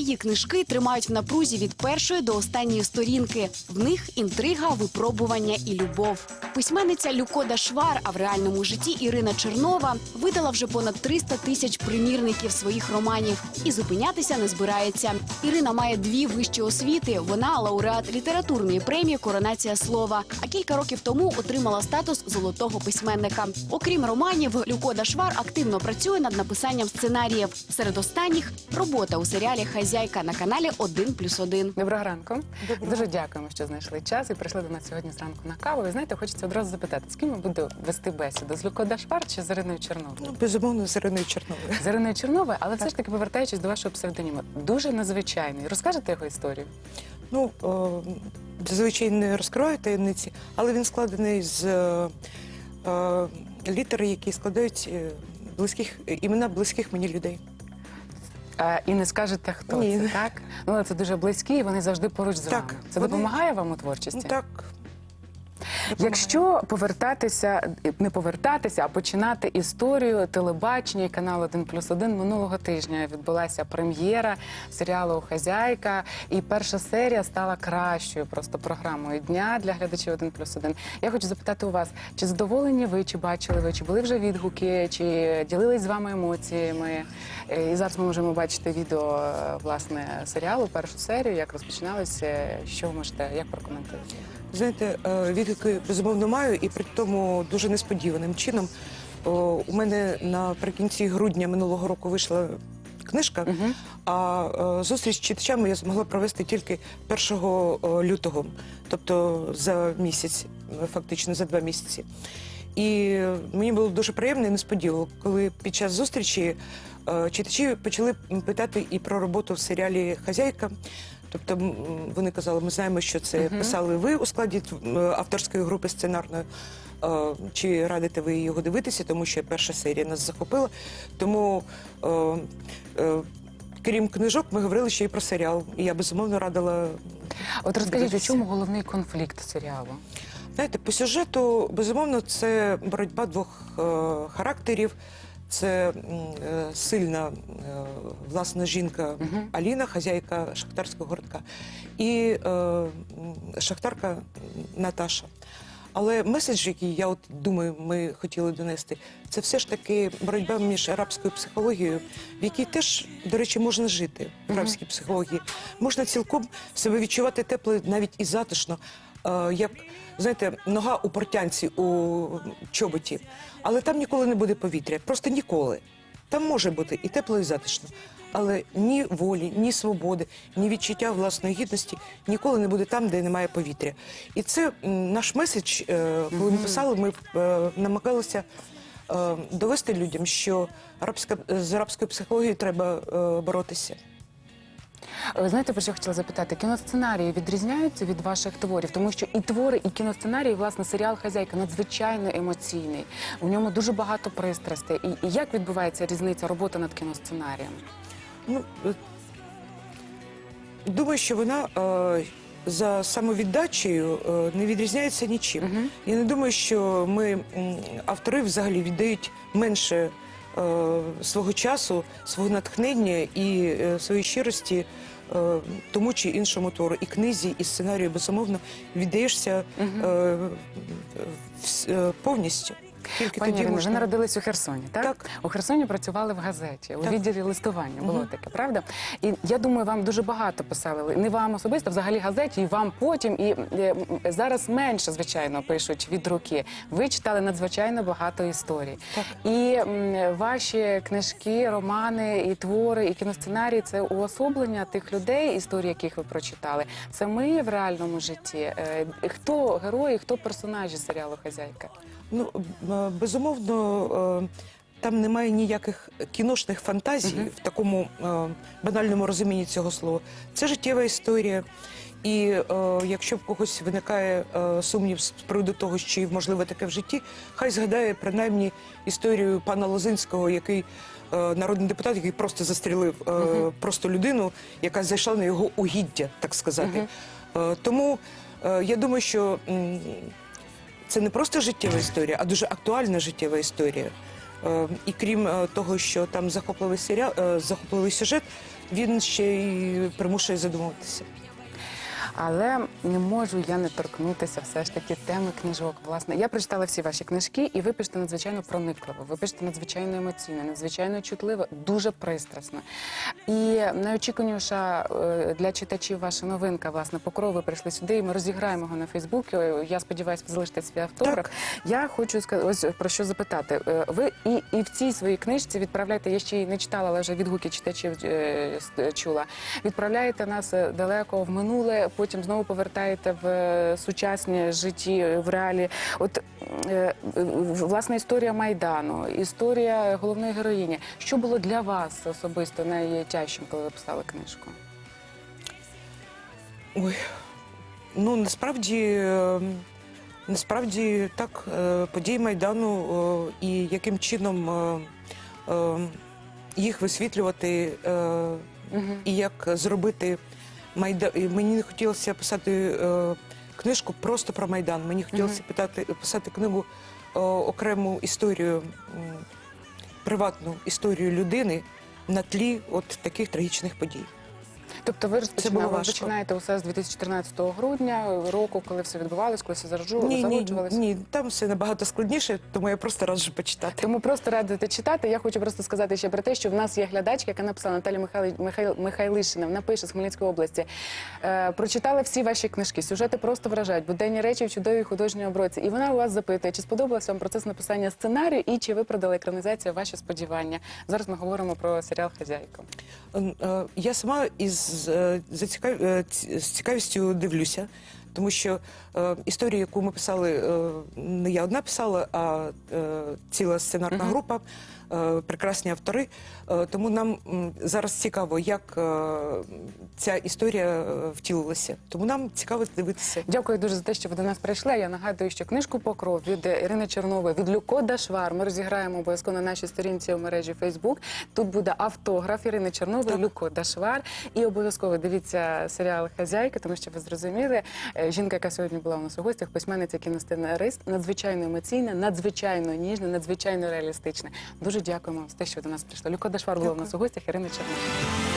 її книжки тримають в напрузі від першої до останньої сторінки. В них інтрига, випробування і любов. Письменниця Люкода Швар, а в реальному житті Ірина Чернова видала вже понад 300 тисяч примірників своїх романів і зупинятися не збирається. Ірина має дві вищі освіти. Вона лауреат літературної премії Коронація слова. А кілька років тому отримала статус золотого письменника. Окрім романів, Люкода Швар активно працює над написанням сценаріїв. Серед останніх робота у серіалі Хазяйка на каналі 1+,1. Доброго ранку. Дуже дякуємо, що знайшли час і прийшли до нас сьогодні зранку на каву. Ви знаєте, хочеться одразу запитати, з ким я буду вести бесіду? З Люко Дашвар чи з Іриною Черновою? Ну, безумовно, з Іриною Черновою. З Іриною Черновою, але все ж таки повертаючись до вашого псевдоніму, дуже незвичайний. Розкажете його історію? Ну, о, зазвичай не розкриваю таємниці, але він складений з е, е, літер, які складають е, близьких імена близьких мені людей. Е, і не скажете, хто Ні. це, так? Ну, але це дуже близькі, і вони завжди поруч з Так, вами. Це вони- допомагає вам у творчості? Ну так. Якщо повертатися, не повертатися, а починати історію телебачення і каналу 1 плюс 1 минулого тижня відбулася прем'єра серіалу Хазяйка, і перша серія стала кращою просто програмою дня для глядачів 1 плюс 1. Я хочу запитати у вас, чи задоволені ви, чи бачили ви, чи були вже відгуки, чи ділились з вами емоціями? Е, І зараз ми можемо бачити відео е, власне серіалу, першу серію, як розпочиналося. Що ви можете як прокоментуєте? Знаєте, е, відгуки безумовно маю, і при тому дуже несподіваним чином. У мене наприкінці грудня минулого року вийшла книжка, а е, зустріч з читачами я змогла провести тільки 1 лютого, тобто за місяць, е, фактично за два місяці. І мені було дуже приємно і несподівано, коли під час зустрічі е, читачі почали питати і про роботу в серіалі Хазяйка. Тобто вони казали, ми знаємо, що це писали ви у складі авторської групи сценарної. Е, Чи радите ви його дивитися, тому що перша серія нас захопила. Тому, е, е, крім книжок, ми говорили ще й про серіал. І я безумовно радила. От розкажіть, у чому головний конфлікт серіалу? Знаєте, по сюжету, безумовно, це боротьба двох е, характерів. Це е, сильна е, власна жінка Аліна, хазяйка шахтарського городка, і е, шахтарка Наташа. Але меседж, який я от думаю, ми хотіли донести, це все ж таки боротьба між арабською психологією, в якій теж, до речі, можна жити в арабській психології. Можна цілком себе відчувати тепло, навіть і затишно, як знаєте, нога у портянці у чоботі, але там ніколи не буде повітря, просто ніколи. Там може бути і тепло, і затишно. Але ні волі, ні свободи, ні відчуття власної гідності ніколи не буде там, де немає повітря. І це наш меседж, е, коли ми писали, ми е, намагалися е, довести людям, що арабська з арабською психологією треба е, боротися. Знаєте, про що я хотіла запитати? Кіносценарії відрізняються від ваших творів, тому що і твори, і кіносценарії, власне, серіал Хазяйка надзвичайно емоційний. У ньому дуже багато пристрастей. І, і як відбувається різниця роботи над кіносценарієм? Ну, е, думаю, що вона е, за самовіддачею е, не відрізняється нічим. Я не думаю, що ми, м, автори, взагалі віддають менше свого часу, свого натхнення і е, своєї щирості. е, Тому чи іншому твору, і книзі, і сценарію, безумовно, віддаєшся е, е, повністю. Тільки Пані тоді Ірино, можна... ви народились у Херсоні, так? Так. У Херсоні працювали в газеті, у Так. відділі листування було таке, правда? І я думаю, вам дуже багато писали. Не вам особисто, взагалі газеті, і вам потім. І е, зараз менше, звичайно, пишуть від руки. Ви читали надзвичайно багато історій. Так. І м, ваші книжки, романи, і твори, і кіносценарії це уособлення тих людей, історії, яких ви прочитали. Це ми в реальному житті. Е, Хто герої, хто персонажі серіалу Хазяйка? Ну, е, безумовно, е, там немає ніяких кіношних фантазій в такому е, банальному розумінні цього слова. Це життєва історія. І е, якщо в когось виникає е, сумнів з приводу того, що можливо таке в житті, хай згадає принаймні історію пана Лозинського, який е, народний депутат, який просто застрілив е, просто людину, яка зайшла на його угіддя, так сказати. Е, тому е, я думаю, що. м, це не просто життєва історія, а дуже актуальна життєва історія. Е, І крім е, того, що там захопливий серіал, е, захопливий сюжет, він ще й примушує задумуватися. Але не можу я не торкнутися все ж таки теми книжок. Власне, я прочитала всі ваші книжки, і ви пишете надзвичайно проникливо, ви пишете надзвичайно емоційно, надзвичайно чутливо, дуже пристрасно. І найочікуваніша е, для читачів ваша новинка, власне, покров, ви прийшли сюди, і ми розіграємо його на Фейсбуці. Е, Я сподіваюся, ви залишите свій автограф. Я хочу сказати, ось про що запитати. Е, Ви і, і в цій своїй книжці відправляєте, я ще її не читала, але вже відгуки читачів е, чула. Відправляєте нас е, далеко в минуле, потім знову повертаєте в е, сучасні житті, в реалі. От е, власне історія майдану, історія головної героїні. Що було для вас особисто найтяжчим, коли ви писали книжку? Ой, ну насправді, е, насправді так, е, події Майдану і яким чином е, е, їх висвітлювати, і як зробити Майдан. і Мені не хотілося писати е, книжку просто про Майдан. Мені хотілося питати, писати книгу е, окрему історію, м, приватну історію людини на тлі от таких трагічних подій. Тобто ви розпочинаєте, було ви важко. починаєте усе з 2014 грудня року, коли все відбувалось, коли все зароджу- Ні, ні, зароджувалось? ні, там все набагато складніше, тому я просто раджу почитати. Тому просто радити читати. Я хочу просто сказати ще про те, що в нас є глядачка, яка написала Наталя Михайло, Михайлишина. Вона пише з Хмельницької області. Е, прочитала всі ваші книжки. Сюжети просто вражають. Буденні речі в чудовій художній оброці. І вона у вас запитує, чи сподобався вам процес написання сценарію і чи виправдала екранізація ваші сподівання. Зараз ми говоримо про серіал Хазяйка. Е, е, Я сама із е, зацікав... е, з цікавістю дивлюся, тому що е, історію, яку ми писали, е, не я одна писала, а е, ціла сценарна група, е, прекрасні автори. Е, тому нам зараз цікаво, як е, ця історія е, втілилася. Тому нам цікаво дивитися. Дякую дуже за те, що ви до нас прийшли. Я нагадую, що книжку Покров від е, Ірини Чернової, від Люко Дашвар. Ми розіграємо обов'язково на нашій сторінці у мережі Фейсбук. Тут буде автограф Ірини Чернової, Люко Дашвар. І обов'язково дивіться серіал Хазяйка, тому що ви зрозуміли. е, Жінка, яка сьогодні була у нас у гостях, письменниця кіносценарист, надзвичайно емоційна, надзвичайно ніжна, надзвичайно реалістична. Дуже дякуємо за те, що ви до нас прийшли. Люко Дашвар була у нас у гостях. Ірина Чернова.